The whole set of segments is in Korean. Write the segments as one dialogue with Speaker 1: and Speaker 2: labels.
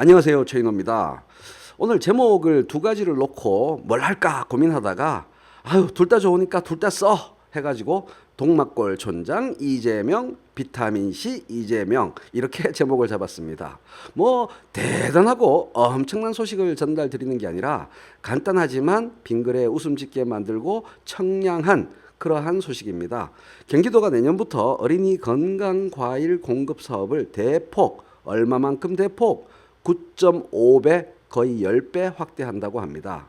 Speaker 1: 안녕하세요 최인호입니다. 오늘 제목을 두 가지를 놓고 뭘 할까 고민하다가 아유 둘 다 좋으니까 둘 다 써 해가지고 동막골 촌장 이재명 비타민 C 이재명 이렇게 제목을 잡았습니다. 뭐 대단하고 엄청난 소식을 전달 드리는 게 아니라 간단하지만 빙글에 웃음 짓게 만들고 청량한 그러한 소식입니다. 경기도가 내년부터 어린이 건강 과일 공급 사업을 대폭 얼마만큼 대폭 9.5배 거의 10배 확대한다고 합니다.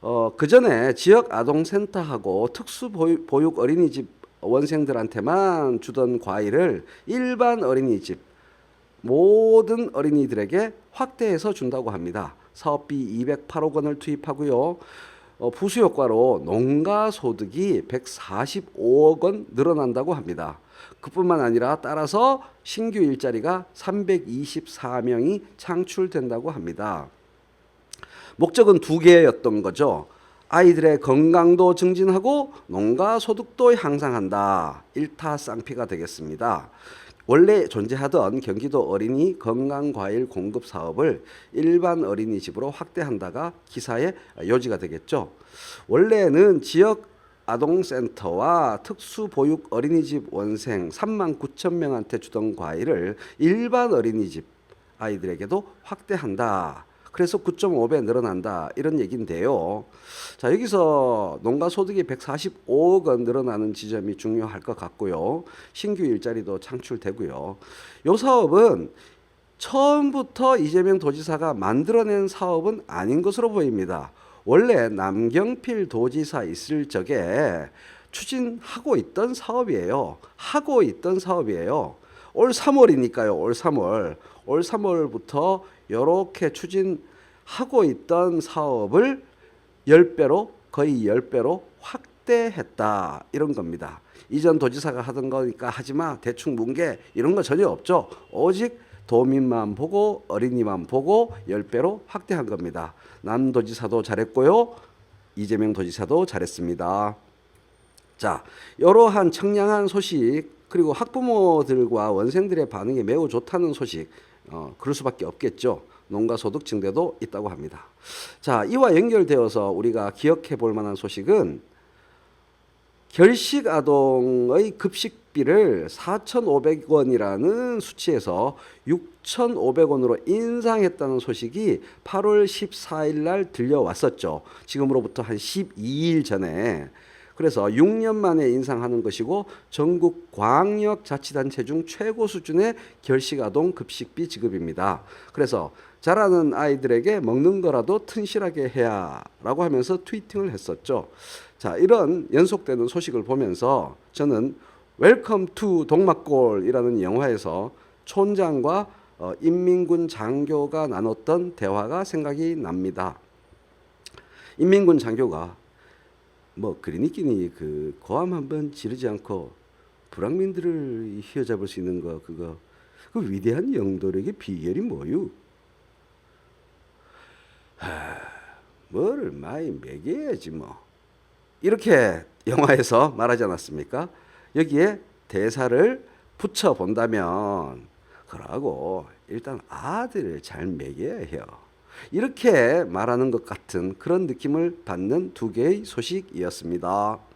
Speaker 1: 어, 그 전에 지역 아동센터하고 특수보육 어린이집 원생들한테만 주던 과일을 일반 어린이집 모든 어린이들에게 확대해서 준다고 합니다. 사업비 208억 원을 투입하고요. 어, 부수 효과로 농가 소득이 145억 원 늘어난다고 합니다. 그뿐만 아니라 따라서 신규 일자리가 324명이 창출된다고 합니다. 목적은 두 개였던 거죠. 아이들의 건강도 증진하고 농가 소득도 향상한다. 일타쌍피가 되겠습니다. 원래 존재하던 경기도 어린이 건강 과일 공급 사업을 일반 어린이집으로 확대한다가 기사의 요지가 되겠죠. 원래는 지역 아동센터와 특수보육 어린이집 원생 3만 9천 명한테 주던 과일을 일반 어린이집 아이들에게도 확대한다. 그래서 9.5배 늘어난다 이런 얘기인데요. 자 여기서 농가 소득이 145억 원 늘어나는 지점이 중요할 것 같고요. 신규 일자리도 창출되고요. 요 사업은 처음부터 이재명 도지사가 만들어낸 사업은 아닌 것으로 보입니다. 원래 남경필 도지사 있을 적에 추진하고 있던 사업이에요. 하고 있던 사업이에요. 올 3월이니까요. 올 3월. 올 3월부터 이렇게 추진하고 있던 사업을 10배로 거의 10배로 확대했다. 이런 겁니다. 이전 도지사가 하던 거니까 하지 마. 대충 뭉개. 이런 거 전혀 없죠. 오직 도민만 보고 어린이만 보고 10배로 확대한 겁니다. 남 도지사도 잘했고요. 이재명 도지사도 잘했습니다. 자, 이러한 청량한 소식 그리고 학부모들과 원생들의 반응이 매우 좋다는 소식 어, 그럴 수밖에 없겠죠. 농가 소득 증대도 있다고 합니다. 자, 이와 연결되어서 우리가 기억해 볼 만한 소식은 결식 아동의 급식비를 4,500원이라는 수치에서 6,500원으로 인상했다는 소식이 8월 14일 날 들려왔었죠. 지금으로부터 한 12일 전에 그래서 6년 만에 인상하는 것이고 전국 광역 자치단체 중 최고 수준의 결식 아동 급식비 지급입니다. 그래서 자라는 아이들에게 먹는 거라도 튼실하게 해야라고 하면서 트위팅을 했었죠. 자, 이런 연속되는 소식을 보면서 저는 웰컴 투 동막골이라는 영화에서 촌장과 어, 인민군 장교가 나눴던 대화가 생각이 납니다. 인민군 장교가 뭐 그리니끼니 그 고함 한번 지르지 않고 불황민들을 휘어잡을 수 있는 거 그거 그 위대한 영도력의 비결이 뭐유? 하, 뭐를 많이 먹여야지 뭐 이렇게 영화에서 말하지 않았습니까? 여기에 대사를 붙여 본다면 그러고 일단 아들을 잘 먹여야 해요. 이렇게 말하는 것 같은 그런 느낌을 받는 두 개의 소식이었습니다.